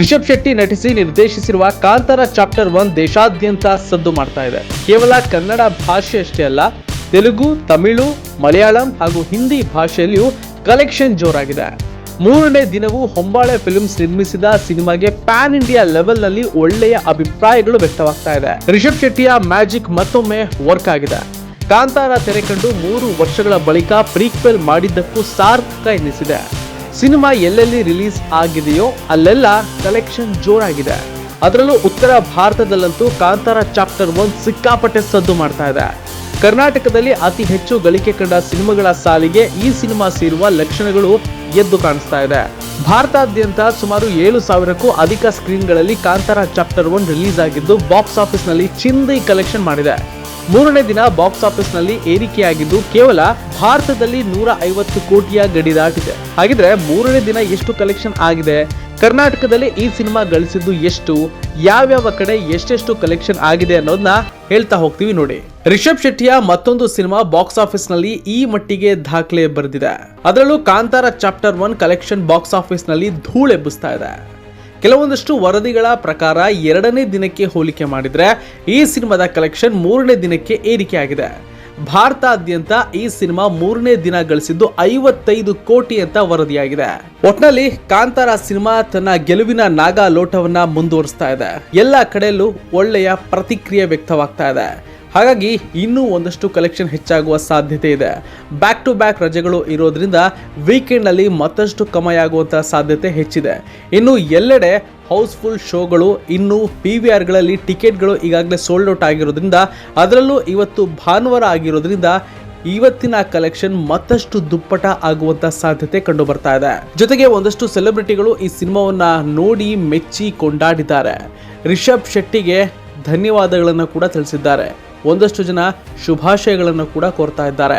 ರಿಷಬ್ ಶೆಟ್ಟಿ ನಟಿಸಿ ನಿರ್ದೇಶಿಸಿರುವ Kantara chapter one ದೇಶಾದ್ಯಂತ ಸದ್ದು ಮಾಡ್ತಾ ಇದೆ. ಕೇವಲ ಕನ್ನಡ ಭಾಷೆ ಅಷ್ಟೇ ಅಲ್ಲ, ತೆಲುಗು, ತಮಿಳು, ಮಲಯಾಳಂ ಹಾಗೂ ಹಿಂದಿ ಭಾಷೆಯಲ್ಲಿಯೂ ಕಲೆಕ್ಷನ್ ಜೋರಾಗಿದೆ. ಮೂರನೇ ದಿನವೂ ಹೊಂಬಾಳೆ ಫಿಲ್ಮ್ಸ್ ನಿರ್ಮಿಸಿದ ಸಿನಿಮಾಗೆ ಪ್ಯಾನ್ ಇಂಡಿಯಾ ಲೆವೆಲ್ನಲ್ಲಿ ಒಳ್ಳೆಯ ಅಭಿಪ್ರಾಯಗಳು ವ್ಯಕ್ತವಾಗ್ತಾ ಇದೆ. ರಿಷಬ್ ಶೆಟ್ಟಿಯ ಮ್ಯಾಜಿಕ್ ಮತ್ತೊಮ್ಮೆ ವರ್ಕ್ ಆಗಿದೆ. ಕಾಂತಾರ ತೆರೆ ಕಂಡು ಮೂರು ವರ್ಷಗಳ ಬಳಿಕ ಪ್ರೀಕ್ವೆಲ್ ಮಾಡಿದ್ದಕ್ಕೂ ಸಾರ್ಥಕ ಎನ್ನಿಸಿದೆ ಸಿನಿಮಾ ಎಲ್ಲೆಲ್ಲಿ ರಿಲೀಸ್ ಆಗಿದೆಯೋ ಅಲ್ಲೆಲ್ಲ ಕಲೆಕ್ಷನ್ ಜೋರಾಗಿದೆ. ಅದರಲ್ಲೂ ಉತ್ತರ ಭಾರತದಲ್ಲಂತೂ ಕಾಂತಾರ ಚಾಪ್ಟರ್ ಒನ್ ಸಿಕ್ಕಾಪಟ್ಟೆ ಸದ್ದು ಮಾಡ್ತಾ ಇದೆ. ಕರ್ನಾಟಕದಲ್ಲಿ ಅತಿ ಹೆಚ್ಚು ಗಳಿಕೆ ಕಂಡ ಸಿನಿಮಾಗಳ ಸಾಲಿಗೆ ಈ ಸಿನಿಮಾ ಸೇರುವ ಲಕ್ಷಣಗಳು ಎದ್ದು ಕಾಣಿಸ್ತಾ ಇದೆ. ಭಾರತಾದ್ಯಂತ ಸುಮಾರು ಏಳು ಸಾವಿರಕ್ಕೂ ಅಧಿಕ ಸ್ಕ್ರೀನ್ಗಳಲ್ಲಿ ಕಾಂತಾರ ಚಾಪ್ಟರ್ ಒನ್ ರಿಲೀಸ್ ಆಗಿದ್ದು ಬಾಕ್ಸ್ ಆಫೀಸ್ನಲ್ಲಿ ಚಿಂದಿ ಕಲೆಕ್ಷನ್ ಮಾಡಿದೆ. ಮೂರನೇ ದಿನ ಬಾಕ್ಸ್ ಆಫೀಸ್ನಲ್ಲಿ ಏರಿಕೆಯಾಗಿದ್ದು ಕೇವಲ ಭಾರತದಲ್ಲಿ ನೂರ ಐವತ್ತು ಕೋಟಿಯ ಗಡಿ ದಾಟಿದೆ. ಹಾಗಿದ್ರೆ ಮೂರನೇ ದಿನ ಎಷ್ಟು ಕಲೆಕ್ಷನ್ ಆಗಿದೆ? ಕರ್ನಾಟಕದಲ್ಲಿ ಈ ಸಿನಿಮಾ ಗಳಿಸಿದ್ದು ಎಷ್ಟು? ಯಾವ್ಯಾವ ಕಡೆ ಎಷ್ಟೆಷ್ಟು ಕಲೆಕ್ಷನ್ ಆಗಿದೆ ಅನ್ನೋದನ್ನ ಹೇಳ್ತಾ ಹೋಗ್ತೀವಿ ನೋಡಿ. ರಿಷಬ್ ಶೆಟ್ಟಿಯ ಮತ್ತೊಂದು ಸಿನಿಮಾ ಬಾಕ್ಸ್ ಆಫೀಸ್ನಲ್ಲಿ ಈ ಮಟ್ಟಿಗೆ ದಾಖಲೆ ಬರೆದಿದೆ. ಅದರಲ್ಲೂ Kantara chapter one collection box ಆಫೀಸ್ನಲ್ಲಿ ಧೂಳೆಬ್ಬಿಸ್ತಾ ಇದೆ. ಕೆಲವೊಂದಷ್ಟು ವರದಿಗಳ ಪ್ರಕಾರ ಎರಡನೇ ದಿನಕ್ಕೆ ಹೋಲಿಕೆ ಮಾಡಿದರೆ ಈ ಸಿನಿಮಾದ ಕಲೆಕ್ಷನ್ ಮೂರನೇ ದಿನಕ್ಕೆ ಏರಿಕೆಯಾಗಿದೆ. ಭಾರತಾದ್ಯಂತ ಈ ಸಿನಿಮಾ ಮೂರನೇ ದಿನ ಗಳಿಸಿದ್ದು ಐವತ್ತೈದು ಕೋಟಿ ಅಂತ ವರದಿಯಾಗಿದೆ. ಒಟ್ನಲ್ಲಿ ಕಾಂತಾರ ಸಿನಿಮಾ ತನ್ನ ಗೆಲುವಿನ ನಾಗಾ ಲೋಟವನ್ನ ಮುಂದುವರಿಸ್ತಾ ಇದೆ. ಎಲ್ಲ ಕಡೆಯಲ್ಲೂ ಒಳ್ಳೆಯ ಪ್ರತಿಕ್ರಿಯೆ ವ್ಯಕ್ತವಾಗ್ತಾ ಇದೆ. ಹಾಗಾಗಿ ಇನ್ನೂ ಒಂದಷ್ಟು ಕಲೆಕ್ಷನ್ ಹೆಚ್ಚಾಗುವ ಸಾಧ್ಯತೆ ಇದೆ. ಬ್ಯಾಕ್ ಟು ಬ್ಯಾಕ್ ರಜೆಗಳು ಇರೋದ್ರಿಂದ ವೀಕೆಂಡ್ನಲ್ಲಿ ಮತ್ತಷ್ಟು ಕಮಯಾಗುವಂತಹ ಸಾಧ್ಯತೆ ಹೆಚ್ಚಿದೆ. ಇನ್ನು ಎಲ್ಲೆಡೆ ಹೌಸ್ಫುಲ್ ಶೋಗಳು ಇನ್ನು ಪಿ ವಿ ಆರ್ಗಳಲ್ಲಿ ಟಿಕೆಟ್ಗಳು ಈಗಾಗಲೇ ಸೋಲ್ಡ್ ಔಟ್ ಆಗಿರೋದ್ರಿಂದ ಅದರಲ್ಲೂ ಇವತ್ತು ಭಾನುವಾರ ಆಗಿರೋದ್ರಿಂದ ಇವತ್ತಿನ ಕಲೆಕ್ಷನ್ ಮತ್ತಷ್ಟು ದುಪ್ಪಟ ಆಗುವಂತ ಸಾಧ್ಯತೆ ಕಂಡು ಬರ್ತಾ ಇದೆ. ಜೊತೆಗೆ ಒಂದಷ್ಟು ಸೆಲೆಬ್ರಿಟಿಗಳು ಈ ಸಿನಿಮಾವನ್ನ ನೋಡಿ ಮೆಚ್ಚಿ ಕೊಂಡಾಡಿದ್ದಾರೆ. ರಿಷಬ್ ಶೆಟ್ಟಿಗೆ ಧನ್ಯವಾದಗಳನ್ನು ಕೂಡ ತಿಳಿಸಿದ್ದಾರೆ. ಒಂದಷ್ಟು ಜನ ಶುಭಾಶಯಗಳನ್ನು ಕೂಡ ಕೋರ್ತಾ ಇದ್ದಾರೆ.